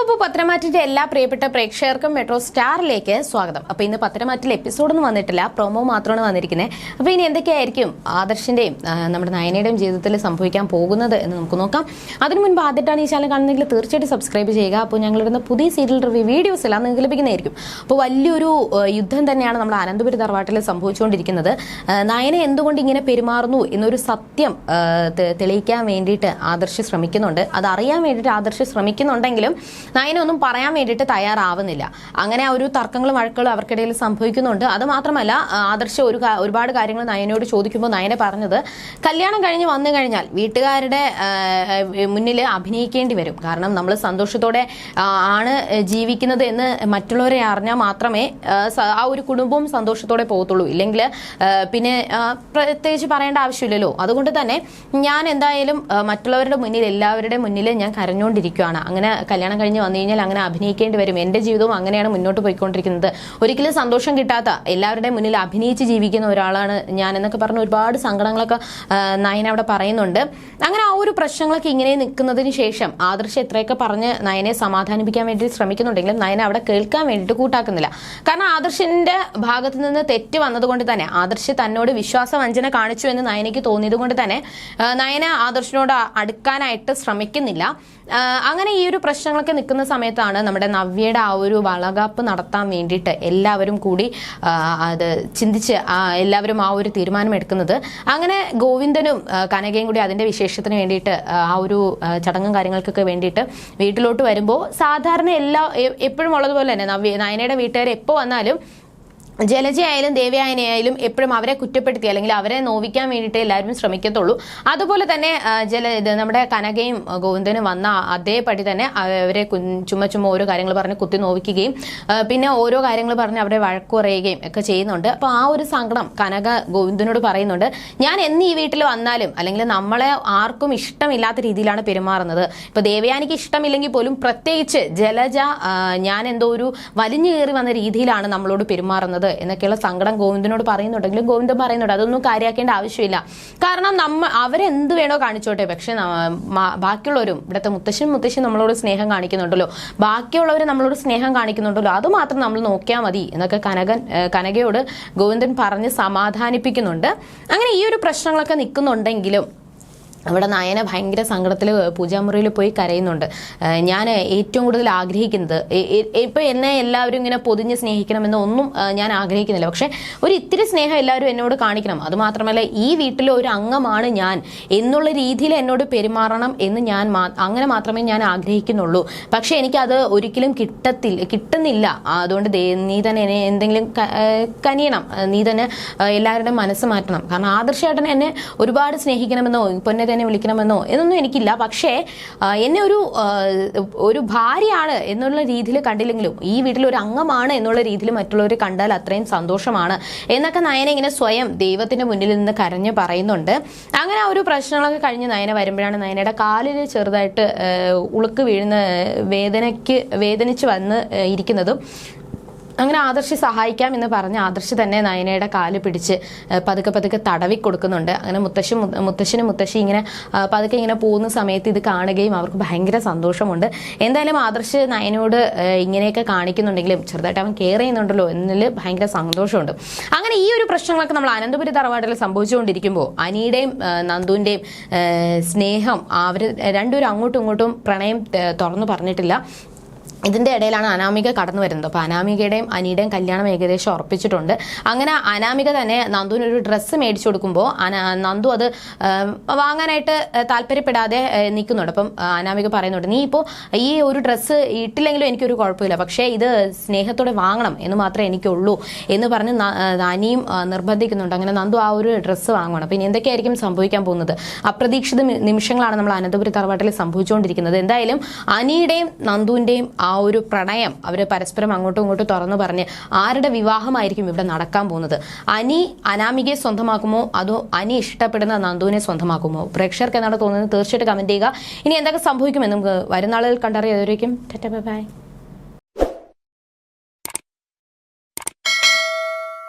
അപ്പോൾ പത്രമാറ്റിന്റെ എല്ലാ പ്രിയപ്പെട്ട പ്രേക്ഷകർക്കും മെട്രോ സ്റ്റാറിലേക്ക് സ്വാഗതം. അപ്പോൾ ഇന്ന് പത്രമാറ്റിൽ എപ്പിസോഡൊന്നും വന്നിട്ടില്ല പ്രൊമോ മാത്രമാണ് വന്നിരിക്കുന്നത് അപ്പോൾ ഇനി എന്തൊക്കെയായിരിക്കും ആദർശിന്റെയും നമ്മുടെ നയനയുടെയും ജീവിതത്തിൽ സംഭവിക്കാൻ പോകുന്നത് എന്ന് നമുക്ക് നോക്കാം. അതിനു മുൻപ് ആദ്യമായിട്ടാണ് ഈ ചാനൽ കാണുന്നതെങ്കിൽ തീർച്ചയായിട്ടും സബ്സ്ക്രൈബ് ചെയ്യുക. അപ്പോൾ ഞങ്ങളിടുന്ന പുതിയ സീരിയൽ റിവ്യൂ വീഡിയോസ് എല്ലാം നിങ്ങൾക്ക് ലഭിക്കുന്നതായിരിക്കും. അപ്പോൾ വലിയൊരു യുദ്ധം തന്നെയാണ് നമ്മുടെ അനന്തപുരി തറവാട്ടിൽ സംഭവിച്ചുകൊണ്ടിരിക്കുന്നത്. നയന എന്തുകൊണ്ട് ഇങ്ങനെ പെരുമാറുന്നു എന്നൊരു സത്യം തെളിയിക്കാൻ വേണ്ടിയിട്ട് ആദർശ് ശ്രമിക്കുന്നുണ്ട്. അത് അറിയാൻ വേണ്ടിയിട്ട് ആദർശ് ശ്രമിക്കുന്നുണ്ടെങ്കിലും നയന ഒന്നും പറയാൻ വേണ്ടിയിട്ട് തയ്യാറാവുന്നില്ല. അങ്ങനെ ഒരു തർക്കങ്ങളും വഴക്കുകളും അവർക്കിടയിൽ സംഭവിക്കുന്നുണ്ട്. അത് മാത്രമല്ല ആദർശ ഒരു ഒരുപാട് കാര്യങ്ങൾ നയനോട് ചോദിക്കുമ്പോൾ നയന പറഞ്ഞത് കല്യാണം കഴിഞ്ഞ് വന്നു കഴിഞ്ഞാൽ വീട്ടുകാരുടെ മുന്നിൽ അഭിനയിക്കേണ്ടി വരും. കാരണം നമ്മൾ സന്തോഷത്തോടെ ആണ് ജീവിക്കുന്നത് എന്ന് മറ്റുള്ളവരെ അറിഞ്ഞാൽ മാത്രമേ ആ, ഒരു കുടുംബവും സന്തോഷത്തോടെ പോകത്തുള്ളൂ. ഇല്ലെങ്കിൽ പിന്നെ പ്രത്യേകിച്ച് പറയേണ്ട ആവശ്യമില്ലല്ലോ. അതുകൊണ്ട് തന്നെ ഞാൻ എന്തായാലും മറ്റുള്ളവരുടെ മുന്നിൽ എല്ലാവരുടെ മുന്നിൽ ഞാൻ കരഞ്ഞുകൊണ്ടിരിക്കുകയാണ് അങ്ങനെ കല്യാണം കഴിഞ്ഞ് വന്നു കഴിഞ്ഞാൽ അങ്ങനെ അഭിനയിക്കേണ്ടി വരും. എന്റെ ജീവിതവും അങ്ങനെയാണ് മുന്നോട്ട് പോയിക്കൊണ്ടിരിക്കുന്നത്. ഒരിക്കലും സന്തോഷം കിട്ടാത്ത എല്ലാവരുടെയും മുന്നിൽ അഭിനയിച്ച് ജീവിക്കുന്ന ഒരാളാണ് ഞാൻ എന്നൊക്കെ പറഞ്ഞ് ഒരുപാട് സങ്കടങ്ങളൊക്കെ നയന അവിടെ പറയുന്നുണ്ട്. അങ്ങനെ ആ ഒരു പ്രശ്നങ്ങളൊക്കെ ഇങ്ങനെ നിൽക്കുന്നതിന് ശേഷം ആദർശ് എത്രയൊക്കെ പറഞ്ഞ് നയനെ സമാധാനിപ്പിക്കാൻ വേണ്ടി ശ്രമിക്കുന്നുണ്ടെങ്കിലും നയന അവിടെ കേൾക്കാൻ വേണ്ടിയിട്ട് കൂട്ടാക്കുന്നില്ല. കാരണം ആദർശിന്റെ ഭാഗത്ത് നിന്ന് തെറ്റ് വന്നതുകൊണ്ട് തന്നെ ആദർശ് തന്നോട് വിശ്വാസവഞ്ചന കാണിച്ചു എന്ന് നയനയ്ക്ക് തോന്നിയത് കൊണ്ട് തന്നെ നയന ആദർശിനോട് അടുക്കാനായിട്ട് ശ്രമിക്കുന്നില്ല. അങ്ങനെ ഈ ഒരു പ്രശ്നങ്ങളൊക്കെ നിൽക്കുന്ന സമയത്താണ് നമ്മുടെ നവ്യയുടെ ആ ഒരു വളകാപ്പ് നടത്താൻ വേണ്ടിയിട്ട് എല്ലാവരും കൂടി അത് ചിന്തിച്ച് എല്ലാവരും ആ ഒരു തീരുമാനം എടുക്കുന്നത്. അങ്ങനെ ഗോവിന്ദനും കനകയും കൂടി അതിന്റെ വിശേഷത്തിന് വേണ്ടിയിട്ട് ആ, ഒരു ചടങ്ങും കാര്യങ്ങൾക്കൊക്കെ വേണ്ടിയിട്ട് വീട്ടിലോട്ട് വരുമ്പോൾ സാധാരണ എല്ലാ എപ്പോഴും ഉള്ളതുപോലെ തന്നെ നവ്യ നയനയുടെ വീട്ടുകാർ എപ്പോൾ വന്നാലും ജലജയായാലും ദേവയായനയായാലും എപ്പോഴും അവരെ കുറ്റപ്പെടുത്തി അല്ലെങ്കിൽ അവരെ നോവിക്കാൻ വേണ്ടിയിട്ട് എല്ലാവരും ശ്രമിക്കത്തുള്ളൂ. അതുപോലെ തന്നെ ജല ഇത് നമ്മുടെ കനകയും ഗോവിന്ദനും വന്ന അതേപടി തന്നെ അവരെ ചുമ്മാ ചുമ്മാ ഓരോ കാര്യങ്ങൾ പറഞ്ഞ് കുത്തി നോവിക്കുകയും പിന്നെ ഓരോ കാര്യങ്ങൾ പറഞ്ഞ് അവരെ വഴക്കുറയുകയും ഒക്കെ ചെയ്യുന്നുണ്ട്. അപ്പോൾ ആ ഒരു സങ്കടം കനക ഗോവിന്ദനോട് പറയുന്നുണ്ട്. ഞാൻ എന്ന് ഈ വീട്ടിൽ വന്നാലും അല്ലെങ്കിൽ നമ്മളെ ആർക്കും ഇഷ്ടമില്ലാത്ത രീതിയിലാണ് പെരുമാറുന്നത്. ഇപ്പൊ ദേവയാനിക്ക് ഇഷ്ടമില്ലെങ്കിൽ പോലും പ്രത്യേകിച്ച് ജലജ ഞാൻ എന്തോ ഒരു വലിഞ്ഞു കയറി വന്ന രീതിയിലാണ് നമ്മളോട് പെരുമാറുന്നത്. എന്നൊക്കെയുള്ള സങ്കടം ഗോവിന്ദനോട് പറയുന്നുണ്ടെങ്കിലും ഗോവിന്ദൻ പറയുന്നുണ്ട് അതൊന്നും കാര്യമാക്കേണ്ട ആവശ്യമില്ല. കാരണം നമ്മ അവരെന്ത് വേണോ കാണിച്ചോട്ടെ. പക്ഷെ ബാക്കിയുള്ളവരും ഇവിടുത്തെ മുത്തശ്ശൻ മുത്തശ്ശി നമ്മളോട് സ്നേഹം കാണിക്കുന്നുണ്ടല്ലോ. ബാക്കിയുള്ളവർ നമ്മളോട് സ്നേഹം കാണിക്കുന്നുണ്ടല്ലോ. അത് മാത്രം നമ്മൾ നോക്കിയാൽ മതി എന്നൊക്കെ കനകൻ കനകയോട് ഗോവിന്ദൻ പറഞ്ഞ് സമാധാനിപ്പിക്കുന്നുണ്ട്. അങ്ങനെ ഈ ഒരു പ്രശ്നങ്ങളൊക്കെ നിൽക്കുന്നുണ്ടെങ്കിലും അവിടെ നയന ഭയങ്കര സങ്കടത്തിൽ പൂജാമുറിയിൽ പോയി കരയുന്നുണ്ട്. ഞാൻ ഏറ്റവും കൂടുതൽ ആഗ്രഹിക്കുന്നത് ഇപ്പൊ എന്നെ എല്ലാവരും ഇങ്ങനെ പൊതിഞ്ഞ് സ്നേഹിക്കണമെന്ന് ഒന്നും ഞാൻ ആഗ്രഹിക്കുന്നില്ല. പക്ഷേ ഒരു ഇത്തിരി സ്നേഹം എല്ലാവരും എന്നോട് കാണിക്കണം. അതുമാത്രമല്ല ഈ വീട്ടിലെ ഒരു അംഗമാണ് ഞാൻ. എന്നുള്ള രീതിയിൽ എന്നോട് പെരുമാറണം എന്ന് ഞാൻ അങ്ങനെ മാത്രമേ ഞാൻ ആഗ്രഹിക്കുന്നുള്ളൂ. പക്ഷെ എനിക്കത് ഒരിക്കലും കിട്ടത്തില്ല കിട്ടുന്നില്ല. അതുകൊണ്ട് നീ തന്നെ എന്തെങ്കിലും കനിയണം. നീ തന്നെ എല്ലാവരുടെയും മനസ്സ് മാറ്റണം. കാരണം ആദർശേട്ടൻ എന്നെ ഒരുപാട് സ്നേഹിക്കണമെന്നോ പൊന്നെ തന്നെ വിളിക്കണമെന്നോ എന്നൊന്നും എനിക്കില്ല. പക്ഷേ എന്നെ ഒരു ഒരു ഭാര്യയാണ് എന്നുള്ള രീതിയിൽ കണ്ടില്ലെങ്കിലും ഈ വീട്ടിൽ ഒരു അംഗമാണ് എന്നുള്ള രീതിയിൽ മറ്റുള്ളവർ കണ്ടാൽ അത്രയും സന്തോഷമാണ്. എന്നൊക്കെ നയന ഇങ്ങനെ സ്വയം ദൈവത്തിന്റെ മുന്നിൽ നിന്ന് കരഞ്ഞ് പറയുന്നുണ്ട്. അങ്ങനെ ആ ഒരു പ്രശ്നങ്ങളൊക്കെ കഴിഞ്ഞ് നയന വരുമ്പോഴാണ് നയനയുടെ കാലിൽ ചെറുതായിട്ട് ഉളുക്ക് വീഴുന്ന വേദനയ്ക്ക് വേദനിച്ച് വന്ന് ഇരിക്കുന്നതും. അങ്ങനെ ആദർശി സഹായിക്കാം എന്ന് പറഞ്ഞ് ആദർശി തന്നെ നയനയുടെ കാൽ പിടിച്ച് പതുക്കെ പതുക്കെ തടവി കൊടുക്കുന്നുണ്ട്. അങ്ങനെ മുത്തശ്ശി മുത്തശ്ശിനും മുത്തശ്ശി ഇങ്ങനെ പതുക്കെ ഇങ്ങനെ പോകുന്ന സമയത്ത് ഇത് കാണുകയും അവർക്ക് ഭയങ്കര സന്തോഷമുണ്ട്. എന്തായാലും ആദർശ് നയനോട് ഇങ്ങനെയൊക്കെ കാണിക്കുന്നുണ്ടെങ്കിലും ചെറുതായിട്ട് അവൻ കെയർ ചെയ്യുന്നുണ്ടല്ലോ എന്നതിൽ ഭയങ്കര സന്തോഷമുണ്ട്. അങ്ങനെ ഈ ഒരു പ്രശ്നങ്ങളൊക്കെ നമ്മൾ അനന്തപുരി തറവാട്ടിൽ സംഭവിച്ചുകൊണ്ടിരിക്കുമ്പോൾ അനിയുടെയും നന്ദുവിന്റെയും സ്നേഹം അവർ രണ്ടുപേരും അങ്ങോട്ടും ഇങ്ങോട്ടും പ്രണയം തുറന്നു പറഞ്ഞിട്ടില്ല. ഇതിന്റെ ഇടയിലാണ് അനാമിക കടന്നു വരുന്നത്. അപ്പോൾ അനാമികയുടെയും അനിയുടെയും കല്യാണം ഏകദേശം ഉറപ്പിച്ചിട്ടുണ്ട്. അങ്ങനെ അനാമിക തന്നെ നന്ദുവിന് ഒരു ഡ്രസ്സ് മേടിച്ചു കൊടുക്കുമ്പോൾ നന്ദു അത് വാങ്ങാനായിട്ട് താല്പര്യപ്പെടാതെ നിൽക്കുന്നുണ്ട്. അപ്പം അനാമിക പറയുന്നുണ്ട് നീ ഇപ്പോൾ ഈ ഒരു ഡ്രസ്സ് ഇട്ടില്ലെങ്കിലും എനിക്കൊരു കുഴപ്പമില്ല. പക്ഷേ ഇത് സ്നേഹത്തോടെ വാങ്ങണം എന്ന് മാത്രമേ എനിക്കുള്ളൂ എന്ന് പറഞ്ഞ് അനിയും നിർബന്ധിക്കുന്നുണ്ട്. അങ്ങനെ നന്ദു ആ ഒരു ഡ്രസ്സ് വാങ്ങണം പിന്നെ എന്തൊക്കെയായിരിക്കും സംഭവിക്കാൻ പോകുന്നത്? അപ്രതീക്ഷിത നിമിഷങ്ങളാണ് നമ്മൾ അനന്തപുരി തറവാട്ടിൽ സംഭവിച്ചുകൊണ്ടിരിക്കുന്നത്. എന്തായാലും അനിയുടെയും നന്ദുവിന്റെയും ആ ഒരു പ്രണയം അവർ പരസ്പരം അങ്ങോട്ടും ഇങ്ങോട്ടും തുറന്നു പറഞ്ഞ് ആരുടെ വിവാഹമായിരിക്കും ഇവിടെ നടക്കാൻ പോകുന്നത്? അനി അനാമികയെ സ്വന്തമാക്കുമോ? അതോ അനി ഇഷ്ടപ്പെടുന്ന നന്ദുവിനെ സ്വന്തമാക്കുമോ? പ്രേക്ഷകർക്ക് എന്നാണ് തോന്നുന്നത്? തീർച്ചയായിട്ടും കമന്റ് ചെയ്യുക. ഇനി എന്തൊക്കെ സംഭവിക്കുമെന്ന് നമുക്ക് വരുന്ന ആളുകൾ കണ്ടറിയാതായിരിക്കും ബൈ.